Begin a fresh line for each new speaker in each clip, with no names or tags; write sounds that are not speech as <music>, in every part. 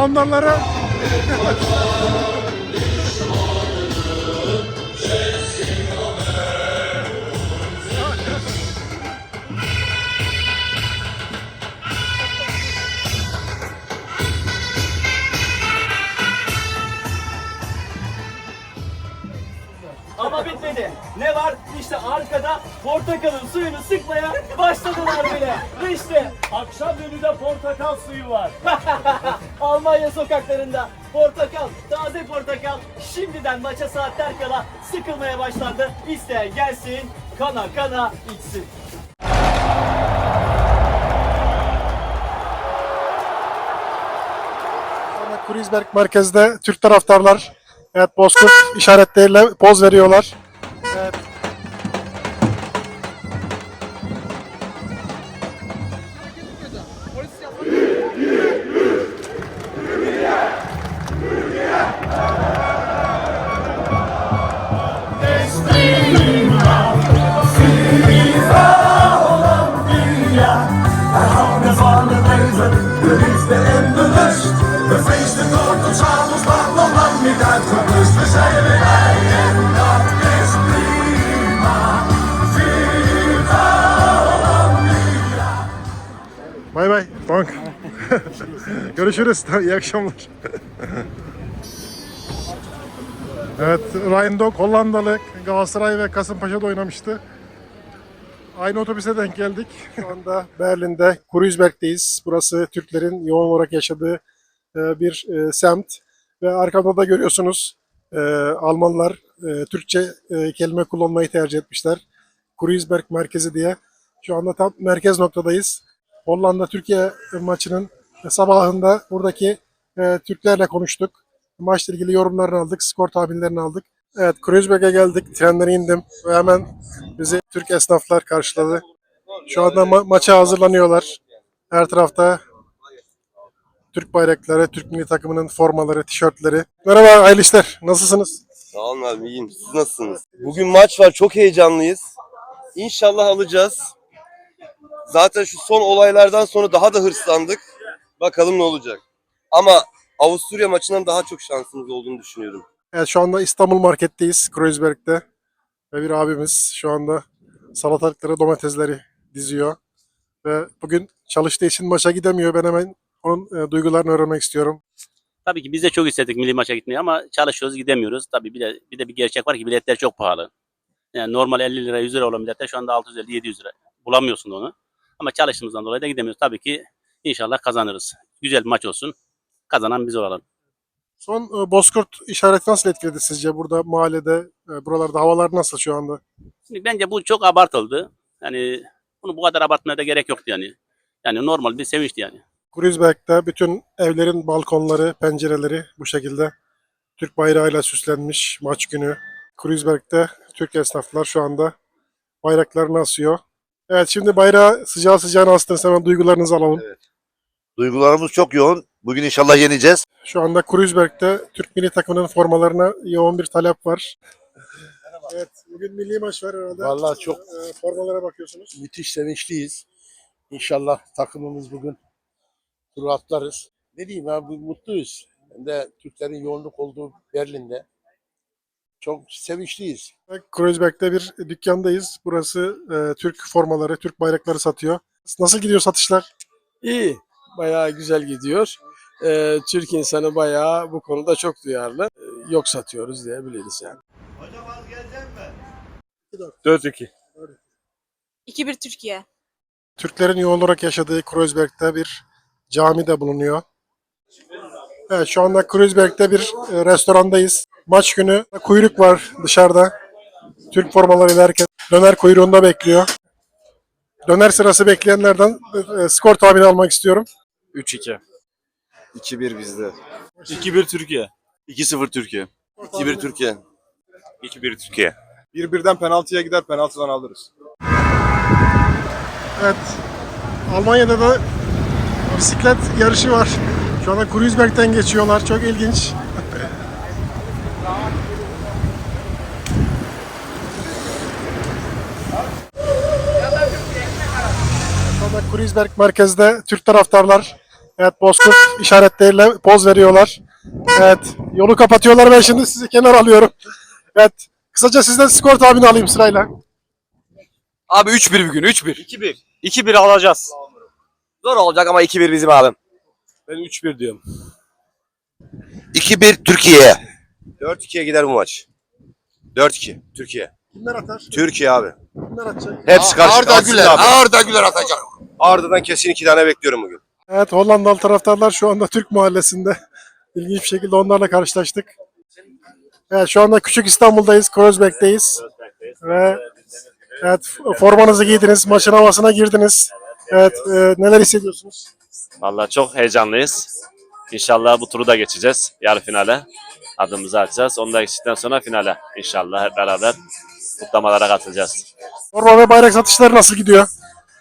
Hollandalıları
portakalın suyunu sıkmaya başladılar bile. İşte
Akşam menüde portakal suyu var. <laughs>
Almanya sokaklarında portakal, taze portakal şimdiden maça saatler kala sıkılmaya başlandı. İsteyen gelsin, kana kana içsin.
Kreuzberg merkezde Türk taraftarlar evet Bozkurt işaretleriyle poz veriyorlar. Evet. Görüşürüz. İyi akşamlar. evet, Ryan Dog Hollandalı Galatasaray ve Kasımpaşa'da oynamıştı. Aynı otobüse denk geldik. Şu anda Berlin'de Kreuzberg'deyiz. Burası Türklerin yoğun olarak yaşadığı e, bir e, semt. Ve arkamda da görüyorsunuz e, Almanlar Türkçe kelime kullanmayı tercih etmişler. Kreuzberg merkezi diye. Şu anda tam merkez noktadayız. Hollanda Türkiye maçının sabahında buradaki e, Türklerle konuştuk. Maçla ilgili yorumlarını aldık, skor tahminlerini aldık. Evet, Kreuzberg'e geldik. Trenlere indim ve hemen bizi Türk esnaflar karşıladı. Şu anda ma- maça hazırlanıyorlar. Her tarafta Türk bayrakları, Türk milli takımının formaları, tişörtleri. Merhaba, hayırlı. Nasılsınız?
Sağ olun abi iyiyim. Siz nasılsınız? Bugün maç var. Çok heyecanlıyız. İnşallah alacağız. Zaten şu son olaylardan sonra daha da hırslandık. Bakalım ne olacak. Ama Avusturya maçından daha çok şansımız olduğunu düşünüyorum.
Evet, şu anda İstanbul Market'teyiz, Kreuzberg'de. Ve bir abimiz şu anda salatalıkları, domatesleri diziyor. Ve bugün çalıştığı için maça gidemiyor. Ben hemen onun e, duygularını öğrenmek istiyorum.
Tabii ki biz de çok istedik milli maça gitmeyi ama çalışıyoruz gidemiyoruz. Tabii bir de bir de bir gerçek var ki biletler çok pahalı. Yani normal 50 lira 100 lira olan biletler şu anda 650 700 lira. Bulamıyorsun onu. Ama çalıştığımızdan dolayı da gidemiyoruz. Tabii ki inşallah kazanırız. Güzel maç olsun. Kazanan biz olalım.
Son e, Bozkurt işareti nasıl etkiledi sizce? Burada mahallede, e, buralarda havalar nasıl şu anda?
Şimdi bence bu çok abartıldı. Yani bunu bu kadar abartmaya da gerek yoktu yani. Yani normal bir sevinçti yani.
Kreuzberg'de bütün evlerin balkonları, pencereleri bu şekilde Türk bayrağıyla süslenmiş maç günü. Kreuzberg'de Türk esnaflar şu anda bayraklarını asıyor. Evet şimdi bayrağı sıcağı sıcağına astınız hemen duygularınızı alalım.
Duygularımız çok yoğun. Bugün inşallah yeneceğiz.
Şu anda Kreuzberg'de Türk milli takımının formalarına yoğun bir talep var. Evet, bugün milli maç var herhalde.
Vallahi çok
Ee, formalara bakıyorsunuz.
müthiş sevinçliyiz. İnşallah takımımız bugün turu atlarız. Ne diyeyim abi mutluyuz. Hem de Türklerin yoğunluk olduğu Berlin'de. Çok sevinçliyiz.
Kreuzberg'de bir dükkandayız. Burası e, Türk formaları, Türk bayrakları satıyor. Nasıl gidiyor satışlar?
İyi, bayağı güzel gidiyor. Ee, Türk insanı bayağı bu konuda çok duyarlı. Ee, yok satıyoruz diyebiliriz yani.
4-2.
2-1 Türkiye.
Türklerin yoğun olarak yaşadığı Kreuzberg'de bir cami de bulunuyor. Evet şu anda Kreuzberg'de bir e, restorandayız. Maç günü kuyruk var dışarıda. Türk formalarıyla herkes döner kuyruğunda bekliyor. Döner sırası bekleyenlerden e, skor tahmini almak istiyorum.
3-2.
2-1 bizde.
2-1 Türkiye.
2-0 Türkiye.
2-1 Türkiye.
2-1 Türkiye.
Bir birden penaltıya gider, penaltıdan alırız.
Evet. Almanya'da da bisiklet yarışı var. Şu anda Kreuzberg'den geçiyorlar. Çok ilginç. Anda Kreuzberg merkezde Türk taraftarlar Evet Bozkurt işaretleriyle poz veriyorlar. Evet yolu kapatıyorlar ben şimdi sizi kenar alıyorum. Evet kısaca sizden skor tahmini alayım sırayla.
Abi 3-1 bugün 3-1.
2-1.
2-1 alacağız.
Zor olacak ama 2-1 bizim abim.
Ben 3-1 diyorum.
2-1 Türkiye.
4-2'ye gider bu maç. 4-2 Türkiye.
Kimler atar?
Türkiye abi.
Kimler atacak?
Hepsi karşı
Arda Güler.
abi.
Arda Güler atacak.
Arda'dan kesin 2 tane bekliyorum bugün.
Evet Hollandalı taraftarlar şu anda Türk mahallesinde. <laughs> İlginç bir şekilde onlarla karşılaştık. Evet şu anda Küçük İstanbul'dayız, Kreuzberg'deyiz. Ve evet formanızı giydiniz, maçın havasına girdiniz. Evet e, neler hissediyorsunuz?
Vallahi çok heyecanlıyız. İnşallah bu turu da geçeceğiz. Yarı finale. Adımızı atacağız. Onu da geçtikten sonra finale. İnşallah hep beraber kutlamalara katılacağız.
Forma ve bayrak satışları nasıl gidiyor?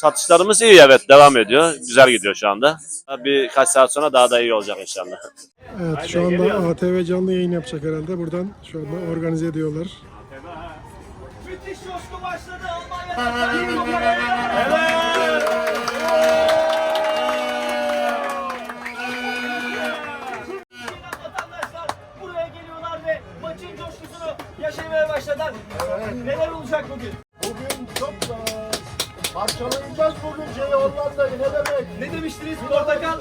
Satışlarımız iyi evet devam ediyor. Güzel gidiyor şu anda. Birkaç saat sonra daha da iyi olacak inşallah.
Evet şu anda ATV canlı yayın yapacak herhalde. Buradan şu anda organize ediyorlar.
Müthiş coşku başladı Almanya'da. Maçın coşkusunu yaşamaya başladılar. Neler olacak bugün?
Bugün çok parçalayacağız bugün şeyi Hollanda'yı ne demek?
Ne demiştiniz? Portakal.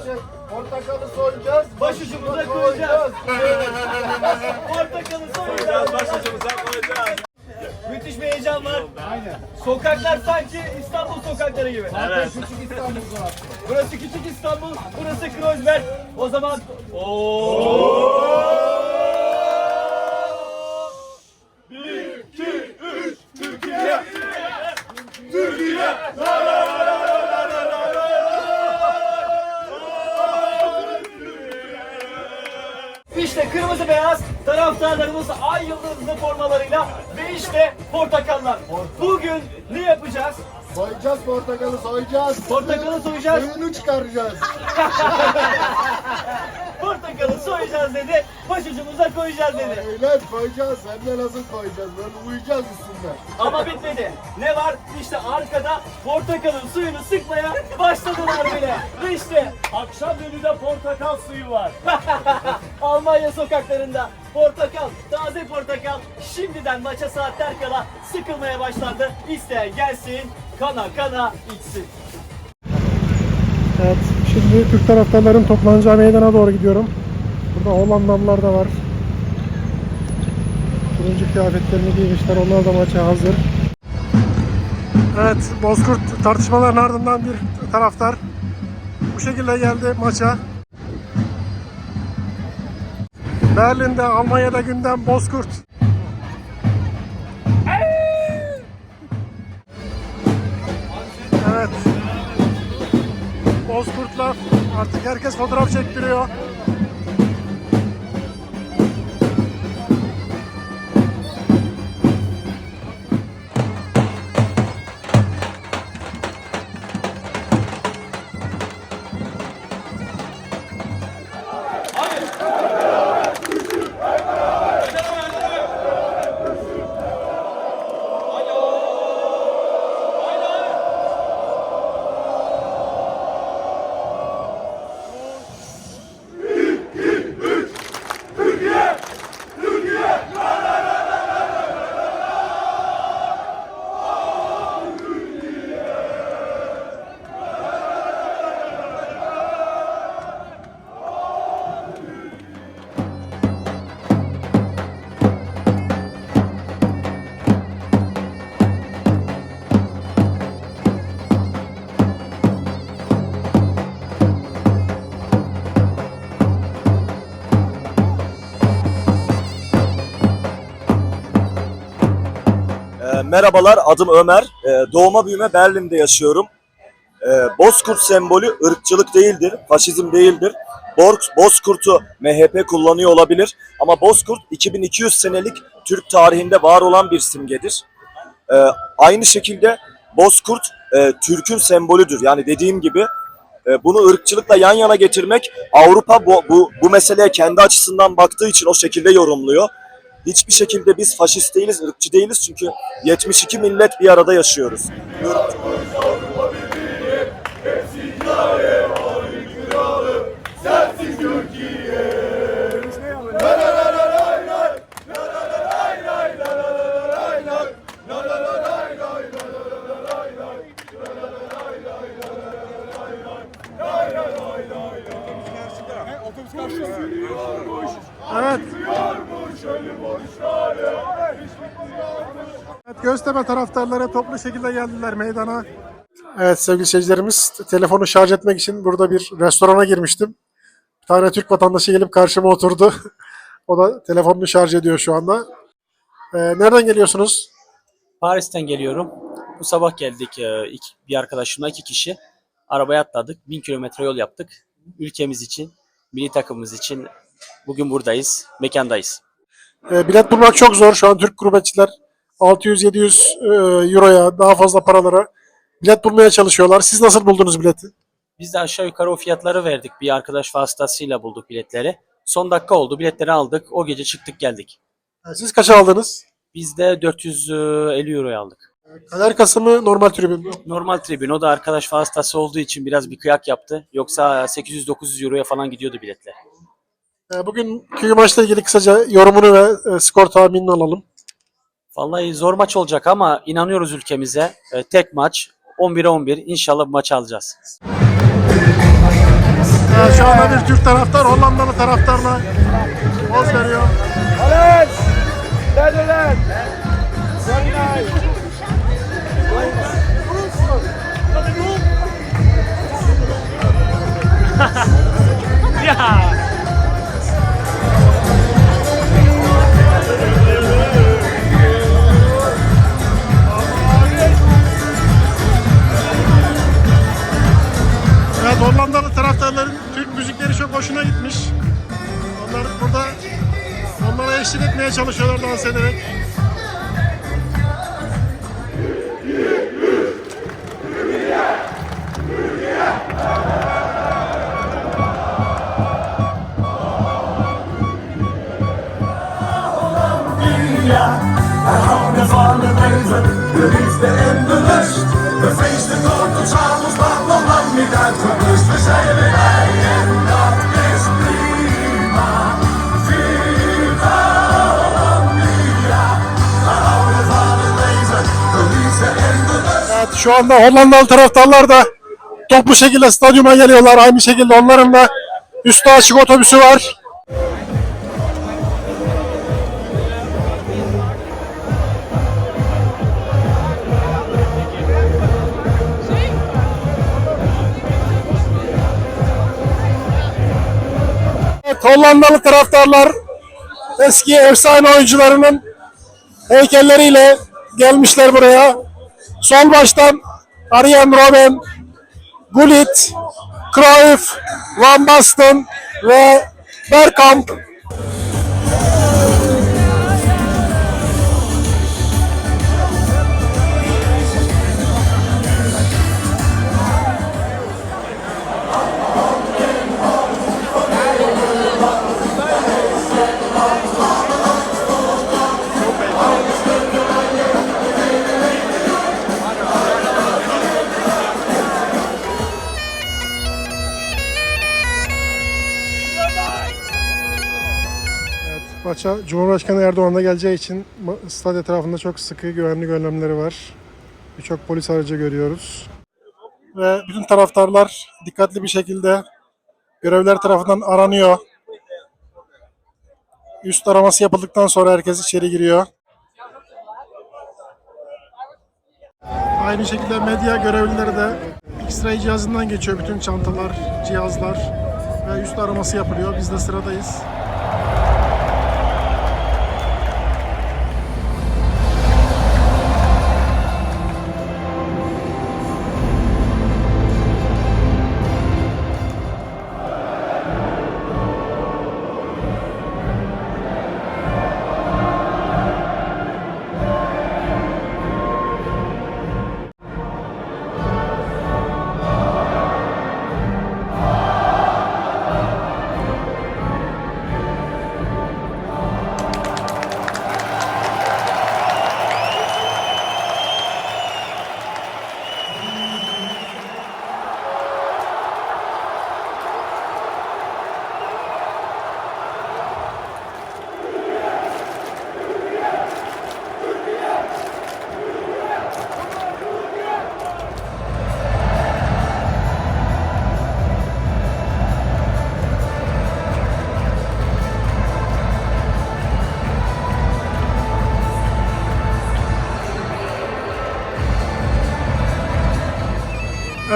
Portakalı soyacağız.
Başucumuza koyacağız. <laughs> Portakalı soyacağız. Başucumuza koyacağız. Müthiş bir heyecan var. Aynen. Sokaklar sanki İstanbul sokakları gibi. Evet. Küçük İstanbul Burası küçük İstanbul, burası Kreuzberg. O zaman İşte portakallar. Bugün ne yapacağız?
Soyacağız portakalı soyacağız.
Portakalı soyacağız.
Suyunu çıkaracağız. <laughs>
Portakalı soyacağız dedi. Başucumuza koyacağız dedi.
Öyle koyacağız. Hem de nasıl koyacağız? Böyle uyuyacağız üstünde.
Ama bitmedi. Ne var? İşte arkada portakalın suyunu sıkmaya başladılar bile. Ve işte akşam menüde portakal suyu var. <laughs> Almanya sokaklarında portakal, taze portakal şimdiden maça saatler kala sıkılmaya başlandı. İsteyen gelsin, kana kana içsin.
Evet şimdi Türk taraftarların toplanacağı meydana doğru gidiyorum. Burada Hollandalılar da var. Turuncu kıyafetlerini giymişler. Onlar da maça hazır. Evet, Bozkurt tartışmaların ardından bir taraftar bu şekilde geldi maça. Berlin'de, Almanya'da gündem Bozkurt. Evet. Bozkurt'la artık herkes fotoğraf çektiriyor.
Merhabalar, adım Ömer. E, doğma büyüme Berlin'de yaşıyorum. E, Bozkurt sembolü ırkçılık değildir, faşizm değildir. Borg, Bozkurt'u MHP kullanıyor olabilir ama Bozkurt 2200 senelik Türk tarihinde var olan bir simgedir. E, aynı şekilde Bozkurt e, Türk'ün sembolüdür. Yani dediğim gibi e, bunu ırkçılıkla yan yana getirmek Avrupa bu, bu, bu meseleye kendi açısından baktığı için o şekilde yorumluyor. Hiçbir şekilde biz faşist değiliz, ırkçı değiliz çünkü 72 millet bir arada yaşıyoruz. Yorum-
Evet. Göztepe taraftarları toplu şekilde geldiler meydana. Evet sevgili seyircilerimiz, telefonu şarj etmek için burada bir restorana girmiştim. Bir tane Türk vatandaşı gelip karşıma oturdu. <laughs> o da telefonunu şarj ediyor şu anda. Ee, nereden geliyorsunuz?
Paris'ten geliyorum. Bu sabah geldik e, iki- bir arkadaşımla iki kişi. Arabaya atladık. Bin kilometre yol yaptık. Ülkemiz için, milli takımımız için bugün buradayız, mekandayız.
Ee, bilet bulmak çok zor. Şu an Türk gurbetçiler 600-700 e, euroya daha fazla paralara bilet bulmaya çalışıyorlar. Siz nasıl buldunuz bileti?
Biz de aşağı yukarı o fiyatları verdik. Bir arkadaş vasıtasıyla bulduk biletleri. Son dakika oldu. Biletleri aldık. O gece çıktık geldik.
Siz kaça aldınız?
Biz de 450 euroya aldık.
Kader Kasım'ı normal tribün mü?
Normal tribün. O da arkadaş vasıtası olduğu için biraz bir kıyak yaptı. Yoksa 800-900 euroya falan gidiyordu biletler.
Bugünkü maçla ilgili kısaca yorumunu ve e, skor tahminini alalım.
Vallahi zor maç olacak ama inanıyoruz ülkemize. E, tek maç 11'e 11. İnşallah bu maçı alacağız.
Ee, Şu anda bir Türk taraftar Hollandalı taraftarla poz veriyor. Evet
Varlı leven, de liefde en de lust. We feesten tot ons avonds laat, nog lang niet uitgerust. We zijn weer
şu anda Hollandalı taraftarlar da toplu şekilde stadyuma geliyorlar. Aynı şekilde onların da üstü açık otobüsü var. Evet, Hollandalı taraftarlar eski efsane oyuncularının heykelleriyle gelmişler buraya. Sol baştan Arjen Robben, Gullit, Cruyff, Van Basten ve Bergkamp. Maça Cumhurbaşkanı Erdoğan da geleceği için stad etrafında çok sıkı güvenlik önlemleri var. Birçok polis aracı görüyoruz. Ve bütün taraftarlar dikkatli bir şekilde görevliler tarafından aranıyor. Üst araması yapıldıktan sonra herkes içeri giriyor. Aynı şekilde medya görevlileri de X-ray cihazından geçiyor bütün çantalar, cihazlar ve üst araması yapılıyor. Biz de sıradayız.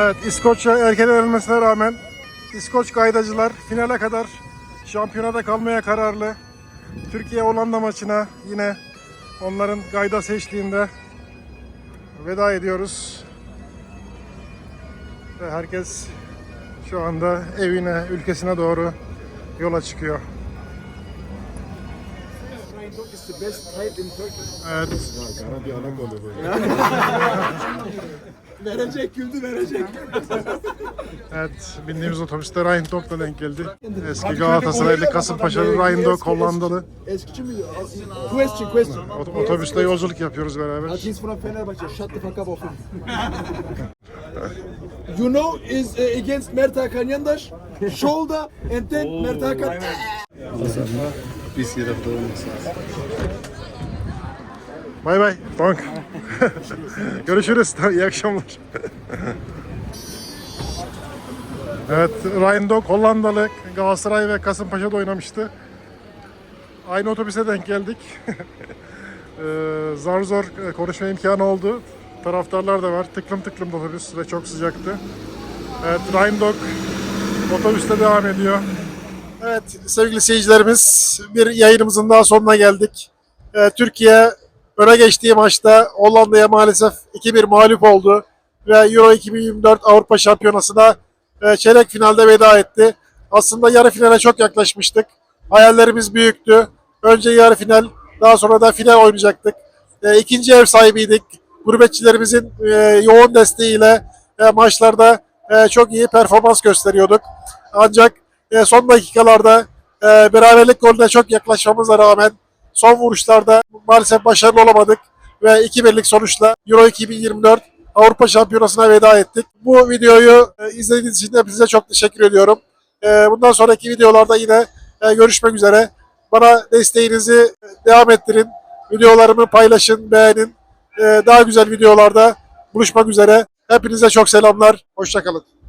Evet, İskoçya erken elenmesine rağmen İskoç kaydacılar finale kadar şampiyonada kalmaya kararlı. Türkiye Hollanda maçına yine onların gayda seçtiğinde veda ediyoruz. Ve herkes şu anda evine, ülkesine doğru yola çıkıyor. Evet.
Verecek güldü verecek.
Evet, bindiğimiz otobüste Ryan Dog'la denk geldi. Eski Galatasaraylı Kasımpaşalı Ryan Dog Hollandalı.
Eski mi? Question question.
Ot- Otobüste yolculuk yapıyoruz beraber.
He's from Fenerbahçe. Shut the fuck up of him. you know is uh, against Mert Hakan Yandaş. Shoulder and then Mert Hakan.
Bay bay. Donk. Görüşürüz. <laughs> İyi akşamlar. evet, Ryan Dog Hollandalı Galatasaray ve Kasımpaşa'da oynamıştı. Aynı otobüse denk geldik. <laughs> Ee, zar zor e, konuşma imkanı oldu. Taraftarlar da var. Tıklım tıklım otobüs ve çok sıcaktı. Evet, Ryan Dog otobüste devam ediyor. Evet sevgili seyircilerimiz bir yayınımızın daha sonuna geldik. Ee, Türkiye öne geçtiği maçta Hollanda'ya maalesef 2-1 mağlup oldu. Ve Euro 2024 Avrupa Şampiyonası'na e, çeyrek finalde veda etti. Aslında yarı finale çok yaklaşmıştık. Hayallerimiz büyüktü. Önce yarı final, daha sonra da final oynayacaktık. E, ikinci ev sahibiydik. Gurbetçilerimizin e, yoğun desteğiyle e, maçlarda e, çok iyi performans gösteriyorduk. Ancak e, son dakikalarda e, beraberlik golüne çok yaklaşmamıza rağmen son vuruşlarda maalesef başarılı olamadık ve 2-1'lik sonuçla Euro 2024 Avrupa Şampiyonası'na veda ettik. Bu videoyu e, izlediğiniz için hepinize çok teşekkür ediyorum. E, bundan sonraki videolarda yine e, görüşmek üzere. Bana desteğinizi devam ettirin. Videolarımı paylaşın, beğenin. E, daha güzel videolarda buluşmak üzere. Hepinize çok selamlar. Hoşçakalın.